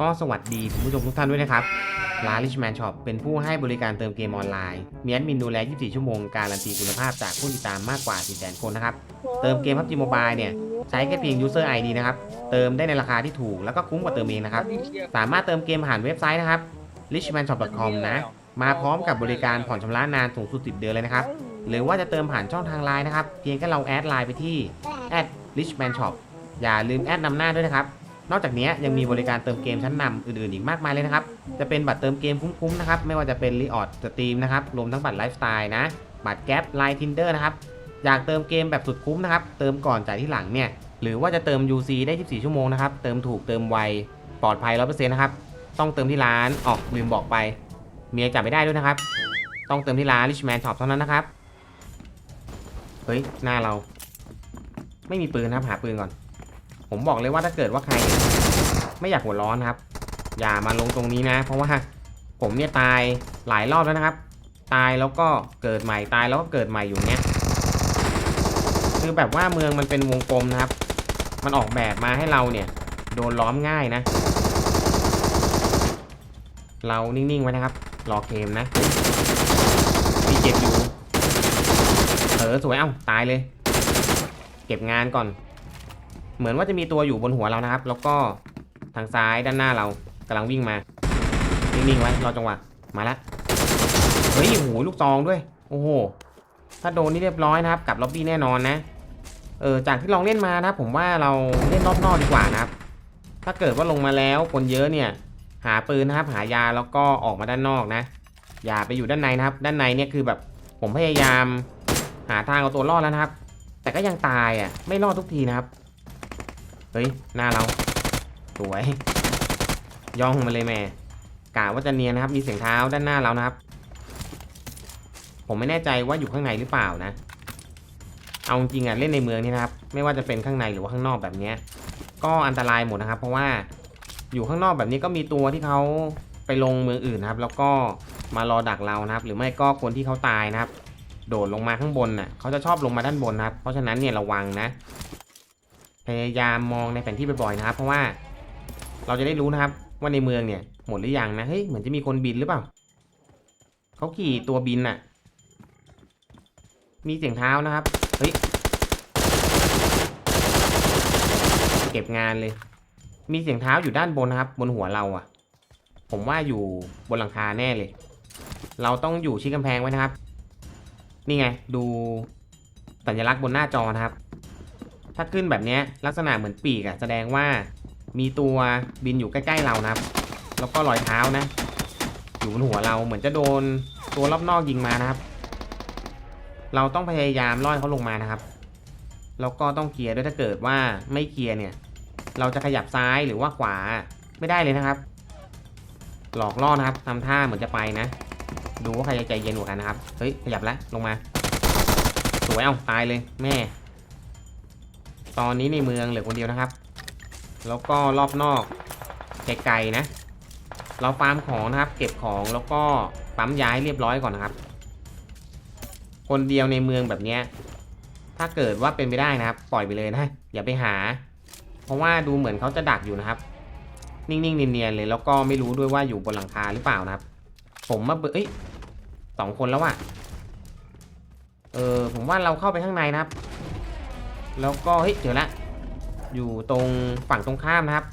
ก็สวัสดีคุณผู้ชมทุกท่านด้วยนะครับ ร้าน Richman Shop เป็นผู้ให้บริการเติมเกมออนไลน์ มีแอดมินดูแล 24 ชั่วโมง การันตีคุณภาพจากผู้ติดตามมากกว่า 400,000 คนนะครับ เติมเกม PUBG Mobile เนี่ย ใช้แค่เพียง User ID นะครับ เติมได้ในราคาที่ถูก แล้วก็คุ้มกว่าเติมเองนะครับ สามารถเติมเกมผ่านเว็บไซต์นะครับ richmanshop.com นะ มาพร้อมกับบริการผ่อนชำระนานสูงสุด 10 เดือนเลยนะครับ หรือว่าจะเติมผ่านช่องทางไลน์นะครับ เพียงแค่เราแอดไลน์ไปที่ @richmanshop อย่าลืมแอดนำหน้าด้วยนะครับ นอกจากนี้ยังมีบริการเติมเกมชั้นนำอื่นๆอีกมากมายเลยนะครับ จะเป็นบัตรเติมเกมคุ้มๆนะครับ ไม่ว่าจะเป็นรีออดสตรีมนะครับ รวมทั้งบัตรไลฟ์สไตล์นะ บัตรแก๊ปไลน์ทินเดอร์นะครับ อยากเติมเกมแบบสุดคุ้มนะครับ เติมก่อนจ่ายที่หลังเนี่ย หรือว่าจะเติม UC ได้ 24 ชั่วโมงนะครับ เติมถูกเติมไว ปลอดภัย100%นะครับ ต้องเติมที่ร้านออกลืมบอกไป เมียจับไม่ได้ด้วยนะครับ ต้องเติมที่ร้าน Richman Shop เท่านั้นนะครับ เฮ้ย หน้าเรา ไม่มีปืนนะครับ หาปืนก่อน ผมบอกเลยว่าถ้าเกิดว่าใคร ไม่อยากหัวร้อนครับ อย่ามาลงตรงนี้นะ เพราะว่าผมเนี่ยตายหลายรอบแล้วนะครับ ตายแล้วก็เกิดใหม่ตายแล้วก็เกิดใหม่อยู่เนี้ยคือแบบว่าเมืองมันเป็นวงกลมนะครับ มันออกแบบมาให้เราเนี่ย โดนล้อมง่ายนะ เรานิ่งๆไว้นะครับ รอเกมนะมีเจ็บอยู่เออสวยเอ้าตายเลย เก็บงานก่อน เหมือนว่าจะมีตัวอยู่บนหัวเรานะครับ แล้วก็ทางซ้ายด้านหน้าเรากำลังวิ่งมา นิ่งๆไว้รอจังหวะ มาแล้วเฮ้ยโอ้โหลูกซองด้วย โอ้โห ถ้าโดนนี่เรียบร้อยนะครับกลับล็อบบี้แน่นอนนะ เออ จากที่ลองเล่นมานะครับผมว่าเราเล่นรอบนอกดีกว่านะครับ ถ้าเกิดว่าลงมาแล้วคนเยอะเนี่ย หาปืนนะครับ หายาแล้วก็ออกมาด้านนอกนะ อย่าไปอยู่ด้านในนะครับ ด้านในเนี่ยคือแบบผมพยายาม หาทางเอาตัวรอดแล้วนะครับ แต่ก็ยังตายอะ ไม่รอดทุกทีนะครับ เฮ้ย หน้าเรา สวย ย่องมาเลยแม่กะว่าจะเนียนนะครับ มีเสียงเท้าด้านหน้าเรานะครับ ผมไม่แน่ใจว่าอยู่ข้างในหรือเปล่านะ เอาจริงอะเล่นในเมืองนี่นะครับ ไม่ว่าจะเป็นข้างในหรือว่าข้างนอกแบบเนี้ยก็อันตรายหมดนะครับ เพราะว่าอยู่ข้างนอกแบบนี้ก็มีตัวที่เขาไปลงเมืองอื่นนะครับ แล้วก็มารอดักเรานะครับ หรือไม่ก็คนที่เขาตายนะครับ โดดลงมาข้างบนน่ะเขาจะชอบลงมาด้านบนนะครับ เพราะฉะนั้นเนี่ยระวังนะ พยายามมองในแผนที่บ่อยๆนะครับ เพราะว่าเราจะได้รู้นะครับ ว่าในเมืองเนี่ยหมดหรือยังนะเฮ้ยเหมือนจะมีคนบินหรือเปล่าเขาขี่ตัวบินน่ะ มีเสียงเท้านะครับเฮ้ยเก็บงานเลย มีเสียงเท้าอยู่ด้านบนนะครับ บนหัวเราอะ่ะ ผมว่าอยู่บนหลังคาแน่เลย เราต้องอยู่ชิดกำแพงไว้นะครับ นี่ไง ดูสัญลักษณ์บนหน้าจอนะครับ ถ้าขึ้นแบบนี้ลักษณะเหมือนปีกอะแสดงว่ามีตัวบินอยู่ใกล้ๆเรานะครับ แล้วก็รอยเท้านะ อยู่บนหัวเราเหมือนจะโดนตัวรอบนอกยิงมานะครับ เราต้องพยายามล่อยเขาลงมานะครับ แล้วก็ต้องเคลียร์ด้วยถ้าเกิดว่าไม่เคลียร์เนี่ย เราจะขยับซ้ายหรือว่าขวาไม่ได้เลยนะครับ หลอกล่อนะครับทำท่าเหมือนจะไปนะ ดูว่าใครจะใจเย็นกว่ากันนะครับ เฮ้ยขยับแล้วลงมา สวยเอาตายเลยแม่ ตอนนี้ในเมืองเหลือคนเดียวนะครับ แล้วก็รอบนอกไกลๆนะ เราฟาร์มของนะครับ เก็บของแล้วก็ปั๊มย้ายเรียบร้อยก่อนนะครับ คนเดียวในเมืองแบบเนี้ยถ้าเกิดว่าเป็นไปได้นะครับ ปล่อยไปเลยนะอย่าไปหา เพราะว่าดูเหมือนเขาจะดักอยู่นะครับ นิ่งๆเนียนๆเลยแล้วก็ไม่รู้ด้วยว่าอยู่บนหลังคาหรือเปล่านะครับ ผมมาเบอเอ้ยสองคนแล้วอะเออผมว่าเราเข้าไปข้างในนะครับ แล้วก็เฮ้ยเจอละ อยู่ตรงฝั่งตรงข้ามนะครับ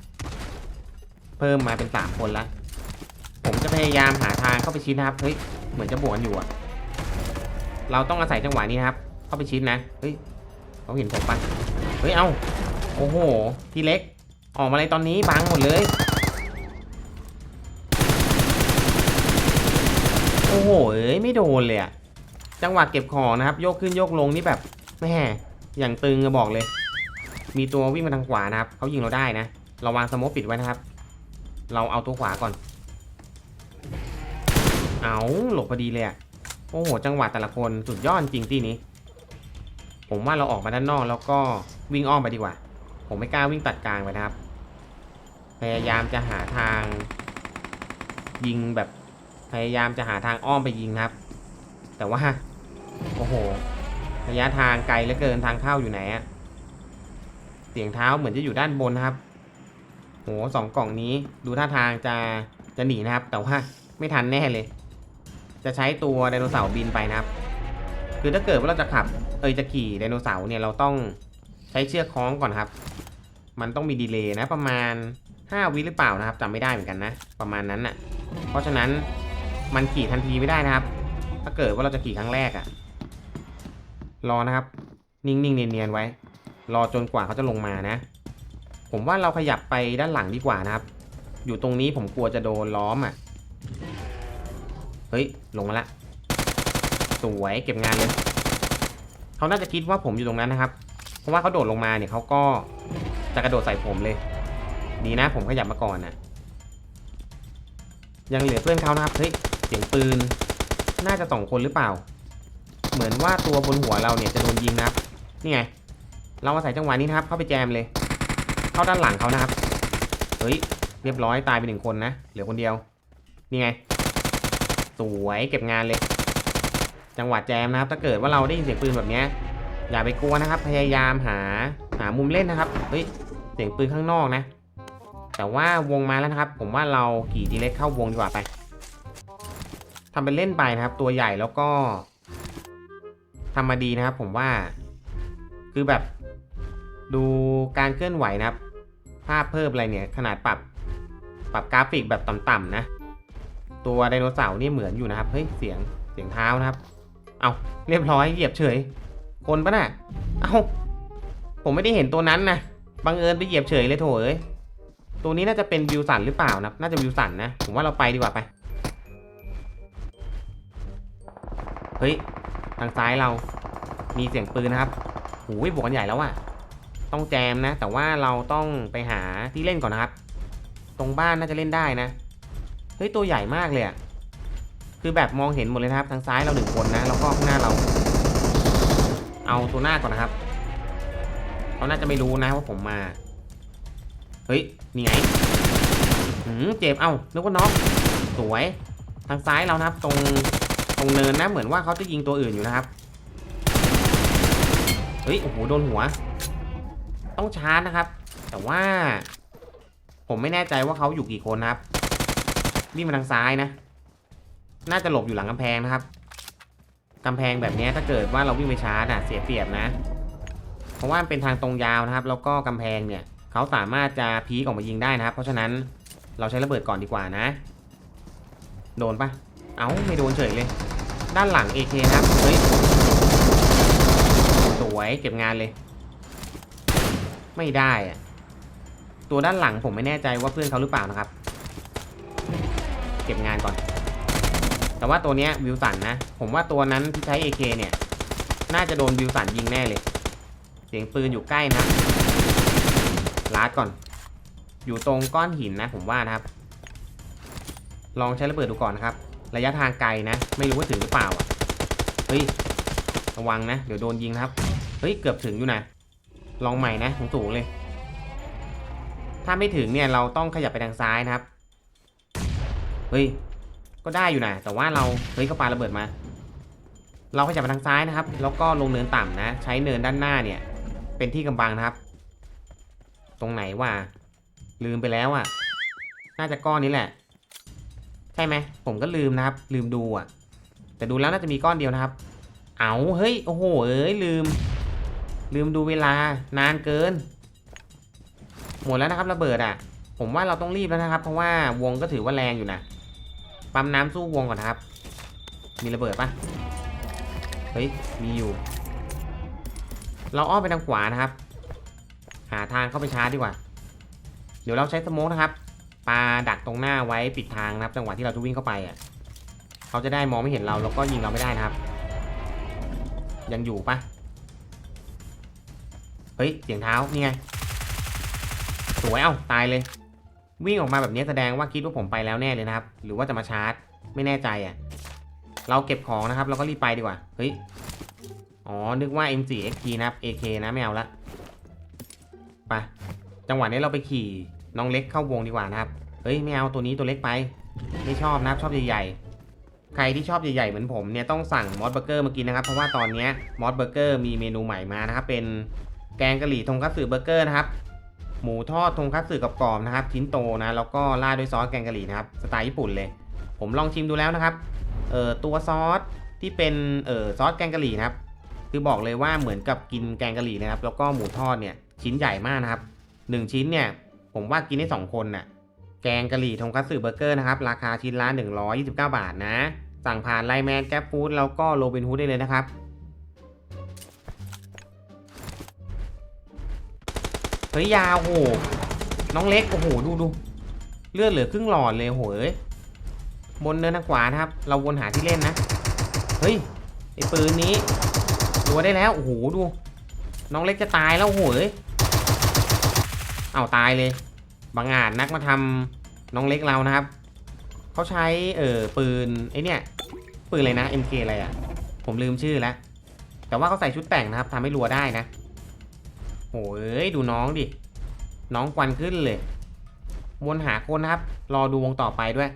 เพิ่มมาเป็นสามคนละ ผมจะพยายามหาทางเข้าไปชิดนะครับ เฮ้ย เหมือนจะบวกันอยู่อะเราต้องอาศัยจังหวะนี้นะครับ เข้าไปชิดนะ เฮ้ยเขาเห็นผมปะเฮ้ย เอาโอ้โห ทีเล็ก ออกมาเลยตอนนี้บังหมดเลย โอ้โห เอ้ย ไม่โดนเลยอะจังหวะเก็บของนะครับ โยกขึ้นโยกลงนี่แบบแม่ อย่างตึงอะบอกเลย มีตัววิ่งมาทางขวานะครับเขายิงเราได้นะ เราวางสโมกปิดไว้นะครับ เราเอาตัวขวาก่อน เอาหลบพอดีเลยอะโอ้โห จังหวะแต่ละคนสุดยอดจริงที่นี้ ผมว่าเราออกมาด้านนอกแล้วก็วิ่งอ้อมไปดีกว่า ผมไม่กล้าวิ่งตัดกลางไปนะครับ พยายามจะหาทาง ยิงแบบพยายามจะหาทางอ้อมไปยิงนะครับ แต่ว่า โอ้โห ระยะทางไกลเหลือเกินทางเข้าอยู่ไหนอะเสียงเท้าเหมือนจะอยู่ด้านบนนะครับเสองกล่องนี้ดูท่าทางจะจะหนีนะครับ แต่ว่าไม่ทันแน่เลย จะใช้ตัวไดโนเสาร์บินไปนะครับ คือถ้าเกิดว่าเราจะขับ เอยจะขี่ไดโนเสาร์เนี่ยเราต้องใช้เชือกคล้องก่อนครับ มันต้องมีดีเลย์นะประมาณ 5 วิหรือเปล่านะครับจำไม่ได้เหมือนกันนะ ประมาณนั้นน่ะ เพราะฉะนั้นมันขี่ทันทีไม่ได้นะครับ ถ้าเกิดว่าเราจะขี่ครั้งแรกอะ รอนะครับ นิ่งๆเนียนๆไว้ รอจนกว่าเขาจะลงมานะ ผมว่าเราขยับไปด้านหลังดีกว่านะครับ อยู่ตรงนี้ผมกลัวจะโดนล้อมอะ เฮ้ย ลงมาละ สวยเก็บงานเลย เขาน่าจะคิดว่าผมอยู่ตรงนั้นนะครับ เพราะว่าเขาโดดลงมาเนี่ยเขาก็จะกระโดดใส่ผมเลย ดีนะผมขยับมาก่อนนะยังเหลือเพื่อนเขานะครับ เฮ้ย เสียงปืน น่าจะสองคนหรือเปล่า เหมือนว่าตัวบนหัวเราเนี่ยจะโดนยิงนะครับ นี่ไง เรามาใส่จังหวะนี้นะครับ เข้าไปแจมเลย เข้าด้านหลังเขานะครับ เฮ้ย เรียบร้อยตายไปหนึ่งคนนะ เหลือคนเดียว นี่ไง สวยเก็บงานเลย จังหวะแจมนะครับ ถ้าเกิดว่าเราได้ยินเสียงปืนแบบนี้ อย่าไปกลัวนะครับ พยายามหาหามุมเล่นนะครับ เฮ้ย เสียงปืนข้างนอกนะ แต่ว่าวงมาแล้วนะครับ ผมว่าเราขี่ดีเล็กเข้าวงดีกว่าไปทำเป็นเล่นไปนะครับ ตัวใหญ่แล้วก็ ทำมาดีนะครับ ผมว่า คือแบบ ดูการเคลื่อนไหวนะครับ ภาพเพิ่มอะไรเนี่ย ขนาดปรับปรับกราฟิกแบบต่ำๆนะ ตัวไดโนเสาร์นี่เหมือนอยู่นะครับเฮ้ยเสียงเสียงเท้านะครับ เอาเรียบร้อยเหยียบเฉย คนปะน่ะเอาผมไม่ได้เห็นตัวนั้นนะบังเอิญไปเหยียบเฉยเลยโถเอ้ยตัวนี้น่าจะเป็นวิวสันหรือเปล่านะน่าจะวิวสันนะ ผมว่าเราไปดีกว่าไป เฮ้ย ทางซ้ายเรา มีเสียงปืนนะครับหูยบวกกันใหญ่แล้วอะต้องแจมนะ แต่ว่าเราต้องไปหาที่เล่นก่อนนะครับ ตรงบ้านน่าจะเล่นได้นะ เฮ้ยตัวใหญ่มากเลยอะคือแบบมองเห็นหมดเลยนะครับ ทางซ้ายเราหนึ่งคนนะ แล้วก็ข้างหน้าเรา เอาตัวหน้าก่อนนะครับเขาน่าจะไม่รู้นะว่าผมมา เฮ้ย นี่ไงหืมเจ็บ เอา้านึกว่าน็อกสวย ทางซ้ายเรานะครับ ตรง ตรงเนินนะเหมือนว่าเขาจะยิงตัวอื่นอยู่นะครับ เฮ้ย โอ้โห โดนหัว ต้องชาร์จนะครับ แต่ว่า ผมไม่แน่ใจว่าเขาอยู่กี่คนนะครับวิ่งมาทางซ้ายนะ น่าจะหลบอยู่หลังกำแพงนะครับกำแพงแบบนี้ถ้าเกิดว่าเราวิ่งไปชาร์จอะเสียเปรียบนะ เพราะว่ามันเป็นทางตรงยาวนะครับ แล้วก็กำแพงเนี่ยเขาสามารถจะพีกออกมายิงได้นะครับ เพราะฉะนั้นเราใช้ระเบิดก่อนดีกว่านะ โดนปะ เอ้าไม่โดนเฉยเลย ด้านหลัง AK นะครับ เฮ้ย สวยเก็บงานเลย ไม่ได้อะตัวด้านหลังผมไม่แน่ใจว่าเพื่อนเขาหรือเปล่านะครับ เก็บงานก่อน แต่ว่าตัวเนี้ยวิวสันนะ ผมว่าตัวนั้นที่ใช้ AK เนี่ย น่าจะโดนวิวสันยิงแน่เลย เสียงปืนอยู่ใกล้นะลาดก่อน อยู่ตรงก้อนหินนะผมว่านะครับ ลองใช้ระเบิดดูก่อนนะครับ ระยะทางไกลนะ ไม่รู้ว่าถึงหรือเปล่าอะเฮ้ยระวังนะ เดี๋ยวโดนยิงนะครับ เฮ้ย เกือบถึงอยู่นะ ลองใหม่นะสูงๆเลย ถ้าไม่ถึงเนี่ยเราต้องขยับไปทางซ้ายนะครับ เฮ้ย ก็ได้อยู่นะ แต่ว่าเรา เฮ้ยก็ปาระเบิดมา เราขยับไปทางซ้ายนะครับ แล้วก็ลงเนินต่ำนะ ใช้เนินด้านหน้าเนี่ย เป็นที่กำบังนะครับ ตรงไหนวะ ลืมไปแล้วอะ น่าจะก้อนนี้แหละ ช่ไหมผมก็ลืมนะครับ ลืมดูอะ แต่ดูแล้วน่าจะมีก้อนเดียวนะครับ เอาเฮ้ย โอ้โห เอ้ย ลืม ลืมดูเวลานานเกิน หมดแล้วนะครับระเบิดอะ ผมว่าเราต้องรีบแล้วนะครับ เพราะว่าวงก็ถือว่าแรงอยู่นะ ปั๊มน้ำสู้วงก่อนนะครับ มีระเบิดปะเฮ้ย มีอยู่ เราอ้อมไปทางขวานะครับ หาทางเข้าไปชาร์จดีกว่า เดี๋ยวเราใช้สโมกนะครับ ปาดักตรงหน้าไว้ปิดทางนะครับ จังหวะที่เราจะวิ่งเข้าไปอะเขาจะได้มองไม่เห็นเราแล้วก็ยิงเราไม่ได้นะครับ ยังอยู่ปะเฮ้ยเสียงเท้านี่ไงสวยเอ้าตายเลย วิ่งออกมาแบบนี้แสดงว่าคิดว่าผมไปแล้วแน่เลยนะครับ หรือว่าจะมาชาร์จไม่แน่ใจอะเราเก็บของนะครับ เราก็รีบไปดีกว่าเฮ้ยอ๋อนึกว่า M4 XT นะครับ AK นะไม่เอาละไปจังหวะนี้เราไปขี่ น้องเล็กเข้าวงดีกว่านะครับเฮ้ยไม่เอาตัวนี้ตัวเล็กไปไม่ชอบนะครับชอบใหญ่ๆใครที่ชอบใหญ่ๆเหมือนผมเนี่ยต้องสั่งมอสเบอร์เกอร์มากินนะครับ เพราะว่าตอนนี้มอสเบอร์เกอร์มีเมนูใหม่มานะครับเป็นแกงกะหรี่ทงคัตสึเบอร์เกอร์นะครับหมูทอดทงคัตสึกับกรอบนะครับชิ้นโตนะแล้วก็ราดด้วยซอสแกงกะหรี่นะครับสไตล์ญี่ปุ่นเลย ผมลองชิมดูแล้วนะครับเอ่อตัวซอสที่เป็นเอ่อซอสแกงกะหรี่นะครับคือบอกเลยว่าเหมือนกับกินแกงกะหรี่นะครับแล้วก็หมูทอดเนี่ยชิ้นใหญ่มากนะครับหนึ่งชิ้นเนี่ย ผมว่ากินได้สองคนน่ะ แกงกะหรี่ทงคัตสึเบอร์เกอร์นะครับ ราคาชิ้นละ129 บาทนะ สั่งผ่านไลน์แมนแก๊ปฟู้ดแล้วก็โรบินฮูดได้เลยนะครับ เฮ้ยยาวโห น้องเล็ก โอ้โห ดูดูเลือดเหลือครึ่งหลอดเลยโหยบนเนินทางขวานะครับ เราวนหาที่เล่นนะ เฮ้ยไอปืนนี้รัวได้แล้ว โอ้โห ดู น้องเล็กจะตายแล้วโหย เอาตายเลย บางอาจนักมาทำน้องเล็กเรานะครับ เขาใช้เออปืนไอเนี่ยปืนอะไรนะ MK อะไรอะ่ะ ผมลืมชื่อแล้ว แต่ว่าเขาใส่ชุดแต่งนะครับทำให้รัวได้นะโอ้ยดูน้องดิ น้องควันขึ้นเลย วนหาคนนะครับ รอดูวงต่อไปด้วย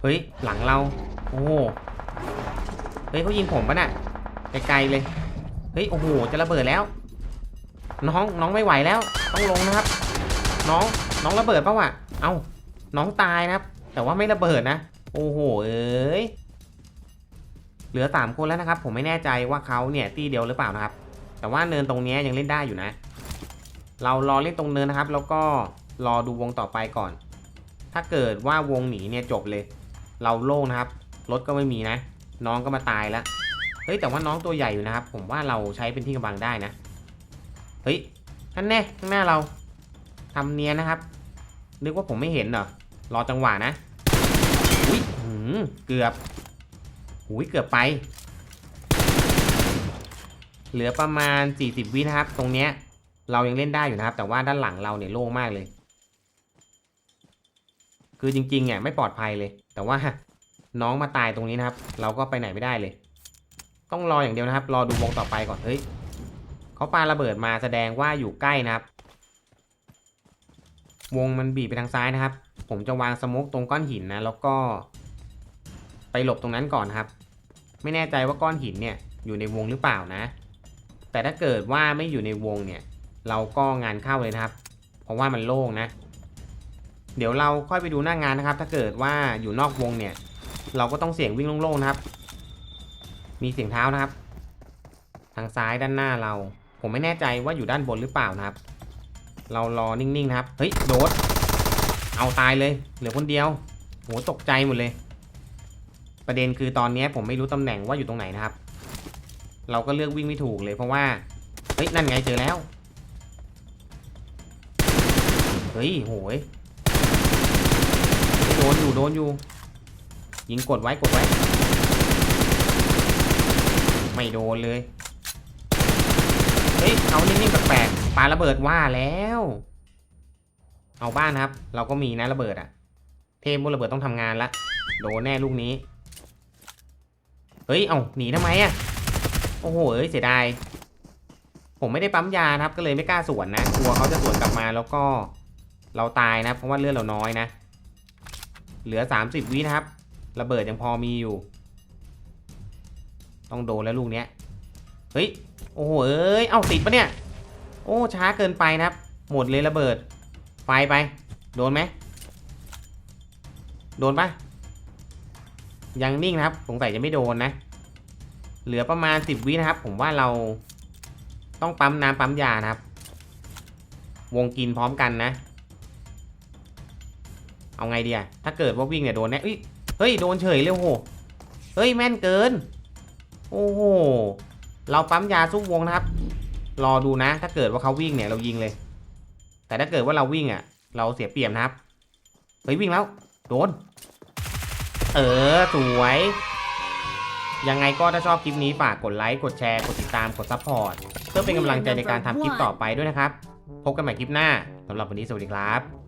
เฮ้ย หลังเรา โอ้เฮ้ยเขายิงผมปะน่ะ ไกลๆเลย เฮ้ย โอ้โห จะระเบิดแล้ว น้อง น้องไม่ไหวแล้ว ต้องลงนะครับ น้อง น้องระเบิดปะวะ เอ้า น้องตายนะครับ แต่ว่าไม่ระเบิดนะ โอ้โห เอ้ย เหลือสามคนแล้วนะครับ ผมไม่แน่ใจว่าเขาเนี่ยตีเดียวหรือเปล่านะครับ แต่ว่าเนินตรงนี้ยังเล่นได้อยู่นะ เรารอเล่นตรงเนินนะครับ แล้วก็รอดูวงต่อไปก่อน ถ้าเกิดว่าวงหนีเนี่ยจบเลย เราโล่งนะครับ รถก็ไม่มีนะ น้องก็มาตายแล้ว เฮ้ยแต่ว่าน้องตัวใหญ่อยู่นะครับ ผมว่าเราใช้เป็นที่กำบังได้นะ เฮ้ยท่านแน่ข้างหน้าเราทำเนียนนะครับ นึกว่าผมไม่เห็นเหรอ รอจังหวะนะ อุ้ยหืมเกือบหุยเกือบไป เหลือประมาณ 40 วินะครับ ตรงเนี้ย เรายังเล่นได้อยู่นะครับ แต่ว่าด้านหลังเราเนี่ยโล่งมากเลย คือจริงๆเนี่ยไม่ปลอดภัยเลย แต่ว่าน้องมาตายตรงนี้นะครับ เราก็ไปไหนไม่ได้เลย ต้องรออย่างเดียวนะครับ รอดูวงต่อไปก่อนเฮ้ยเขาปาระเบิดมาแสดงว่าอยู่ใกล้นะครับ วงมันบีบไปทางซ้ายนะครับ ผมจะวางสโมกตรงก้อนหินนะ แล้วก็ ไปหลบตรงนั้นก่อนนครับ ไม่แน่ใจว่าก้อนหินเนี่ยอยู่ในวงหรือเปล่านะ แต่ถ้าเกิดว่าไม่อยู่ในวงเนี่ย เราก็งานเข้าเลยนะครับ เพราะว่ามันโล่งนะ เดี๋ยวเราค่อยไปดูหน้างงานนะครับ ถ้าเกิดว่าอยู่นอกวงเนี่ย เราก็ต้องเสี่ยงวิ่งโล่งๆนะครับ มีเสียงเท้านะครับ ทางซ้ายด้านหน้าเรา ผมไม่แน่ใจว่าอยู่ด้านบนหรือเปล่านะครับ เรารอนิ่งๆนะครับ เฮ้ยโดด เอาตายเลย เหลือคนเดียวโหตกใจหมดเลย ประเด็นคือตอนนี้ผมไม่รู้ตำแหน่งว่าอยู่ตรงไหนนะครับ เราก็เลือกวิ่งไม่ถูกเลยเพราะว่า เฮ้ยนั่นไงเจอแล้ว เฮ้ยโหยเฮ้ยโดนอยู่โดนอยู่ ยิงกดไว้กดไว้ ไม่โดนเลย เฮ้ยเขานิ่งๆแปลกๆปาระเบิดว่าแล้ว เอาบ้านครับ เราก็มีนะระเบิดอะเทพบุระเบิดต้องทำงานละ โดนแน่ลูกนี้ เฮ้ย เอาหนีทำไมอะโอ้โหเอ้ยเสียดาย ผมไม่ได้ปั๊มยานะครับ ก็เลยไม่กล้าสวนนะ กลัวเขาจะสวนกลับมาแล้วก็เราตายนะ เพราะว่าเลือดเราน้อยนะ เหลือ 30 วินะครับ ระเบิดยังพอมีอยู่ ต้องโดนแล้วลูกเนี้ย เฮ้ย โอ้โหเอ้ย เอ้าติดปะเนี่ย โอ้ ช้าเกินไปนะครับ หมดเลยระเบิด ไฟไป โดนไหม โดนปะยังนิ่งนะครับ สงสัยจะไม่โดนนะ เหลือประมาณ 10 วินะครับ ผมว่าเราต้องปั๊มน้ำปั๊มยานะครับ วงกินพร้อมกันนะ เอาไงดีอะถ้าเกิดว่าวิ่งเนี่ยโดนแน่เอ้ยเฮ้ย โดนเฉยเลยโอ้โหเฮ้ย แม่นเกิน โอ้โห เราปั๊มยาสู้วงนะครับ รอดูนะ ถ้าเกิดว่าเขาวิ่งเนี่ยเรายิงเลย แต่ถ้าเกิดว่าเราวิ่งอะ เราเสียเปรียบนะครับ เฮ้ยวิ่งแล้ว โดน เออ สวย ยังไงก็ถ้าชอบคลิปนี้ฝากกดไลค์ กดแชร์ กดติดตาม กดซัพพอร์ต เพื่อเป็นกำลังใจในการทำคลิปต่อไปด้วยนะครับ พบกันใหม่คลิปหน้าสำหรับวันนี้สวัสดีครับ